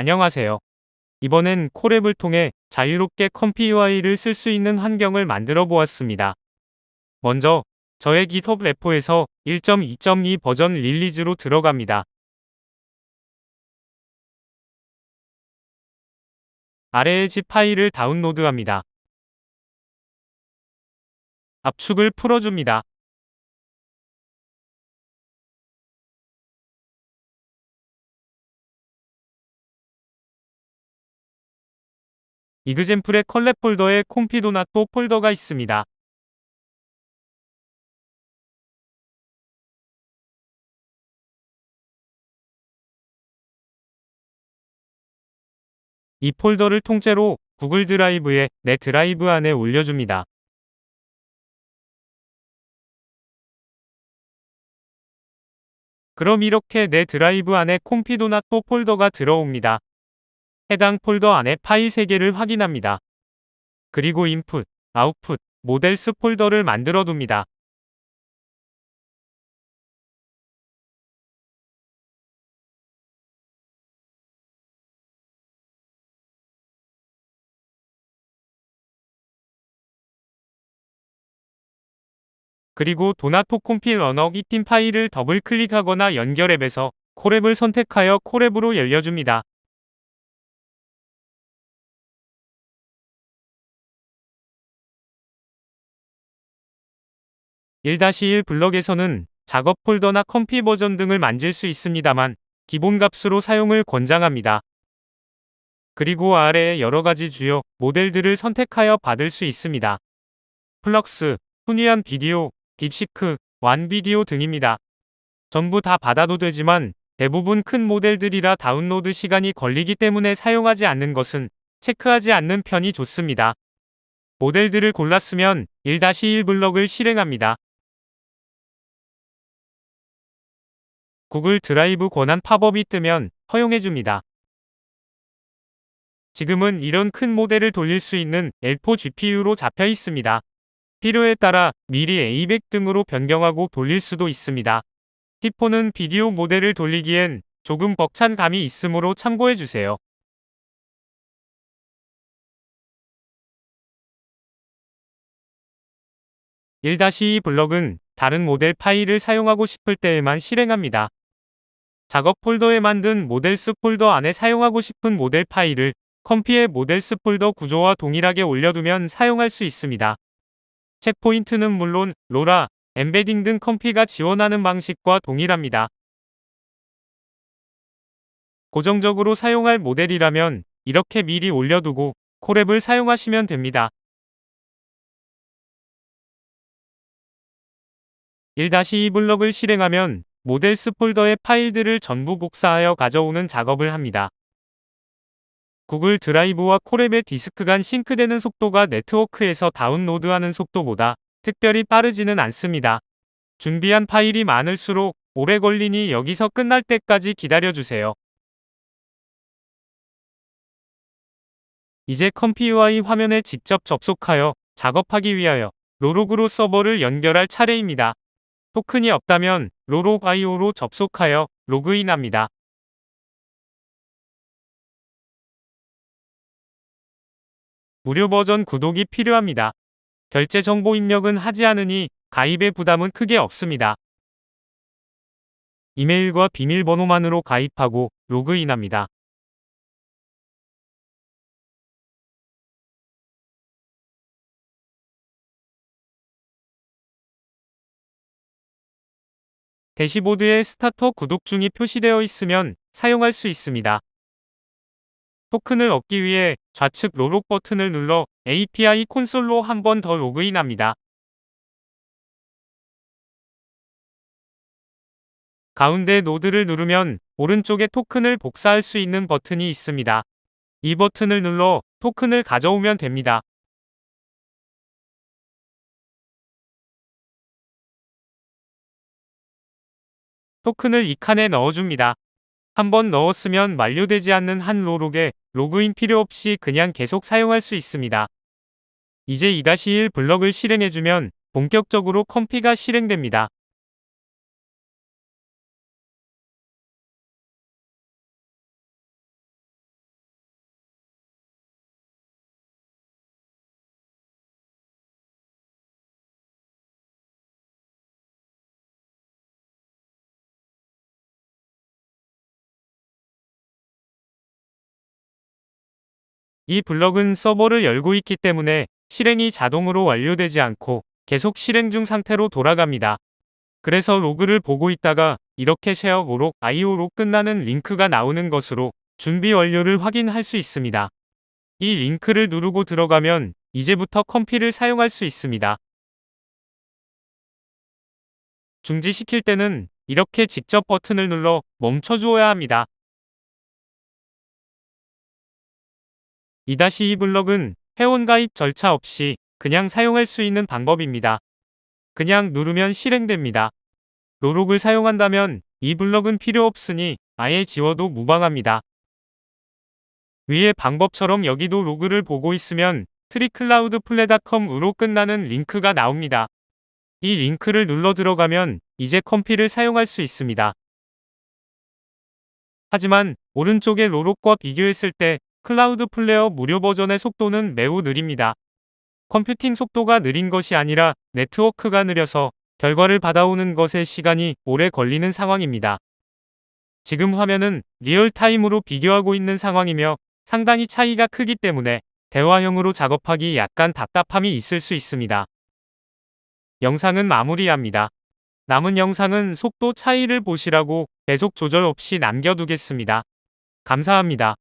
안녕하세요. 이번엔 콜앱을 통해 자유롭게 컴피 UI를 쓸 수 있는 환경을 만들어 보았습니다. 먼저 저의 GitHub 레포에서 1.2.2 버전 릴리즈로 들어갑니다. 아래의 zip 파일을 다운로드합니다. 압축을 풀어줍니다. 이그젠플의 컬렉 폴더에 콤피도나토 폴더가 있습니다. 이 폴더를 통째로 구글 드라이브에 내 드라이브 안에 올려줍니다. 그럼 이렇게 내 드라이브 안에 콤피도나토 폴더가 들어옵니다. 해당 폴더 안에 파일 3개를 확인합니다. 그리고 인풋, 아웃풋, 모델스 폴더를 만들어 둡니다. 그리고 도나토 콤필 언어 이핀 파일을 더블 클릭하거나 연결 앱에서 콜앱을 선택하여 콜앱으로 열려줍니다. 1-1 블럭에서는 작업 폴더나 컴피 버전 등을 만질 수 있습니다만 기본 값으로 사용을 권장합니다. 그리고 아래에 여러가지 주요 모델들을 선택하여 받을 수 있습니다. 플럭스, 훈이한 비디오, 딥시크, 완 비디오 등입니다. 전부 다 받아도 되지만 대부분 큰 모델들이라 다운로드 시간이 걸리기 때문에 사용하지 않는 것은 체크하지 않는 편이 좋습니다. 모델들을 골랐으면 1-1 블럭을 실행합니다. 구글 드라이브 권한 팝업이 뜨면 허용해줍니다. 지금은 이런 큰 모델을 돌릴 수 있는 L4 GPU로 잡혀 있습니다. 필요에 따라 미리 A100 등으로 변경하고 돌릴 수도 있습니다. T4는 비디오 모델을 돌리기엔 조금 벅찬 감이 있으므로 참고해주세요. (1-2) 블럭은 다른 모델 파일을 사용하고 싶을 때에만 실행합니다. 작업 폴더에 만든 모델스 폴더 안에 사용하고 싶은 모델 파일을 컴피의 모델스 폴더 구조와 동일하게 올려두면 사용할 수 있습니다. 체크포인트는 물론 로라, 엠베딩 등 컴피가 지원하는 방식과 동일합니다. 고정적으로 사용할 모델이라면 이렇게 미리 올려두고 콜앱을 사용하시면 됩니다. 1-2 블럭을 실행하면 모델스 폴더의 파일들을 전부 복사하여 가져오는 작업을 합니다. 구글 드라이브와 콜앱의 디스크 간 싱크되는 속도가 네트워크에서 다운로드하는 속도보다 특별히 빠르지는 않습니다. 준비한 파일이 많을수록 오래 걸리니 여기서 끝날 때까지 기다려주세요. 이제 컴피 UI 화면에 직접 접속하여 작업하기 위하여 로로그로 서버를 연결할 차례입니다. 토큰이 없다면 로로바이오로 접속하여 로그인합니다. 무료 버전 구독이 필요합니다. 결제 정보 입력은 하지 않으니 가입의 부담은 크게 없습니다. 이메일과 비밀번호만으로 가입하고 로그인합니다. 대시보드에 스타터 구독 중이 표시되어 있으면 사용할 수 있습니다. 토큰을 얻기 위해 좌측 로록 버튼을 눌러 API 콘솔로 한 번 더 로그인합니다. 가운데 노드를 누르면 오른쪽에 토큰을 복사할 수 있는 버튼이 있습니다. 이 버튼을 눌러 토큰을 가져오면 됩니다. 토큰을 이 칸에 넣어줍니다. 한번 넣었으면 만료되지 않는 한 로록에 로그인 필요 없이 그냥 계속 사용할 수 있습니다. 이제 2-1 블럭을 실행해주면 본격적으로 컴피가 실행됩니다. 이 블럭은 서버를 열고 있기 때문에 실행이 자동으로 완료되지 않고 계속 실행 중 상태로 돌아갑니다. 그래서 로그를 보고 있다가 이렇게 쉐어 오록 IO로 끝나는 링크가 나오는 것으로 준비 완료를 확인할 수 있습니다. 이 링크를 누르고 들어가면 이제부터 컴피를 사용할 수 있습니다. 중지시킬 때는 이렇게 직접 버튼을 눌러 멈춰 주어야 합니다. 2-2 블럭은 회원가입 절차 없이 그냥 사용할 수 있는 방법입니다. 그냥 누르면 실행됩니다. 로록을 사용한다면 이 블럭은 필요 없으니 아예 지워도 무방합니다. 위의 방법처럼 여기도 로그를 보고 있으면 트리클라우드플레닷컴으로 끝나는 링크가 나옵니다. 이 링크를 눌러 들어가면 이제 컴피를 사용할 수 있습니다. 하지만 오른쪽의 로록과 비교했을 때 클라우드 플레어 무료 버전의 속도는 매우 느립니다. 컴퓨팅 속도가 느린 것이 아니라 네트워크가 느려서 결과를 받아오는 것에 시간이 오래 걸리는 상황입니다. 지금 화면은 리얼타임으로 비교하고 있는 상황이며 상당히 차이가 크기 때문에 대화형으로 작업하기 약간 답답함이 있을 수 있습니다. 영상은 마무리합니다. 남은 영상은 속도 차이를 보시라고 배속 조절 없이 남겨두겠습니다. 감사합니다.